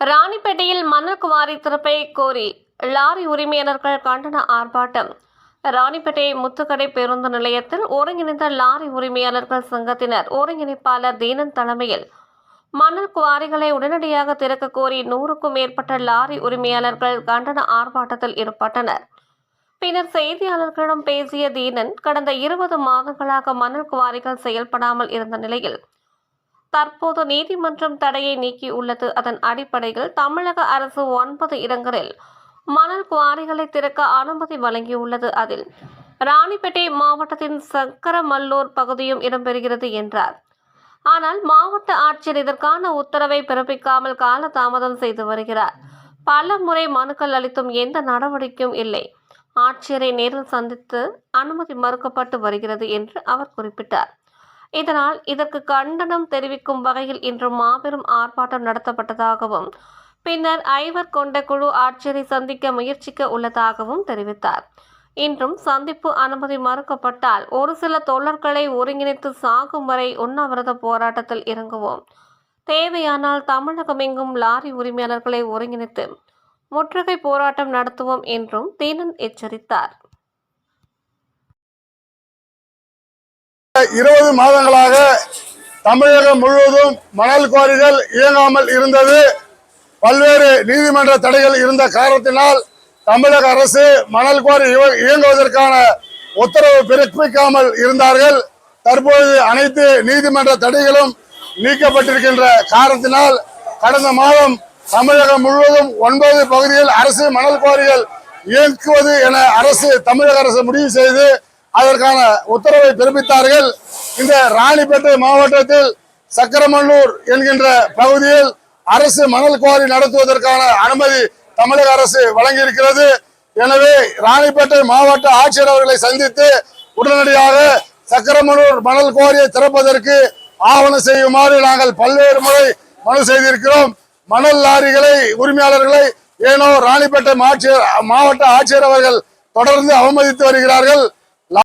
ராணிப்பேட்டையில் மணல் குவாரி திறப்பை கோரி லாரி உரிமையாளர்கள் கண்டன ஆர்ப்பாட்டம். ராணிப்பேட்டை முத்துக்கடை பேருந்து நிலையத்தில் ஒருங்கிணைந்த லாரி உரிமையாளர்கள் சங்கத்தினர் ஒருங்கிணைப்பாளர் தீனன் தலைமையில் மணல் குவாரிகளை உடனடியாக திறக்க கோரி நூறுக்கும் மேற்பட்ட லாரி உரிமையாளர்கள் கண்டன ஆர்ப்பாட்டத்தில் ஈடுபட்டனர். பின்னர் செய்தியாளர்களிடம் பேசிய தீனன் கடந்த இருபது மாதங்களாக மணல் குவாரிகள் செயல்படாமல் இருந்த நிலையில் தற்போது நீதிமன்றம் தடையை நீக்கி உள்ளது. அதன் அடிப்படையில் தமிழக அரசு ஒன்பது இடங்களில் மணல் குவாரிகளை திறக்க அனுமதி வழங்கியுள்ளது. அதில் ராணிப்பேட்டை மாவட்டத்தின் சக்கரமல்லூர் பகுதியும் இடம்பெறுகிறது என்றார். ஆனால் மாவட்ட ஆட்சியர் இதற்கான உத்தரவை பிறப்பிக்காமல் காலதாமதம் செய்து வருகிறார். பல முறை மனுக்கள் அளித்தும் எந்த நடவடிக்கையும் இல்லை. ஆட்சியரை நேரில் சந்தித்து அனுமதி மறுக்கப்பட்டு வருகிறது என்று அவர் குறிப்பிட்டார். இதனால் இதற்கு கண்டனம் தெரிவிக்கும் வகையில் இன்று மாபெரும் ஆர்ப்பாட்டம் நடத்தப்பட்டதாகவும் பின்னர் ஐவர் கொண்ட குழு ஆட்சியரை சந்திக்க முயற்சிக்க உள்ளதாகவும் தெரிவித்தார். இன்றும் சந்திப்பு அனுமதி மறுக்கப்பட்டால் ஒரு சில தொழர்களை ஒருங்கிணைத்து சாகும் வரை உண்ணாவிரத போராட்டத்தில் இறங்குவோம். தேவையானால் தமிழகமெங்கும் லாரி உரிமையாளர்களை ஒருங்கிணைத்து முற்றுகை போராட்டம் நடத்துவோம் என்றும் தீனன் எச்சரித்தார். இருபது மாதங்களாக தமிழகம் முழுவதும் மணல் குவாரிகள் இயங்காமல் இருந்தது. பல்வேறு நீதிமன்ற தடைகள் இருந்த காரணத்தினால் தமிழக அரசு மணல் குவாரி இயங்குவதற்கான உத்தரவு பிறப்பிக்காமல் இருந்தார்கள். தற்பொழுது அனைத்து நீதிமன்ற தடைகளும் நீக்கப்பட்டிருக்கின்ற காரணத்தினால் கடந்த மாதம் தமிழகம் முழுவதும் ஒன்பது பகுதியில் அரசு மணல் குவாரிகள் இயக்குவது என அரசு தமிழக அரசு முடிவு செய்து அதற்கான உத்தரவை பிறப்பித்தார்கள். இந்த ராணிப்பேட்டை மாவட்டத்தில் சக்கரமல்லூர் என்கின்ற பகுதியில் அரசு மணல் குவாரி நடத்துவதற்கான அனுமதி தமிழக அரசு வழங்கியிருக்கிறது. எனவே ராணிப்பேட்டை மாவட்ட ஆட்சியர் அவர்களை சந்தித்து உடனடியாக சக்கரமல்லூர் மணல் குவாரியை திறப்பதற்கு ஆவணம் செய்யுமாறு நாங்கள் பல்வேறு முறை மனு செய்திருக்கிறோம். மணல் லாரிகளை உரிமையாளர்களை ஏனோ ராணிப்பேட்டை மாட்சியர் மாவட்ட ஆட்சியர் அவர்கள் தொடர்ந்து அவமதித்து வருகிறார்கள்.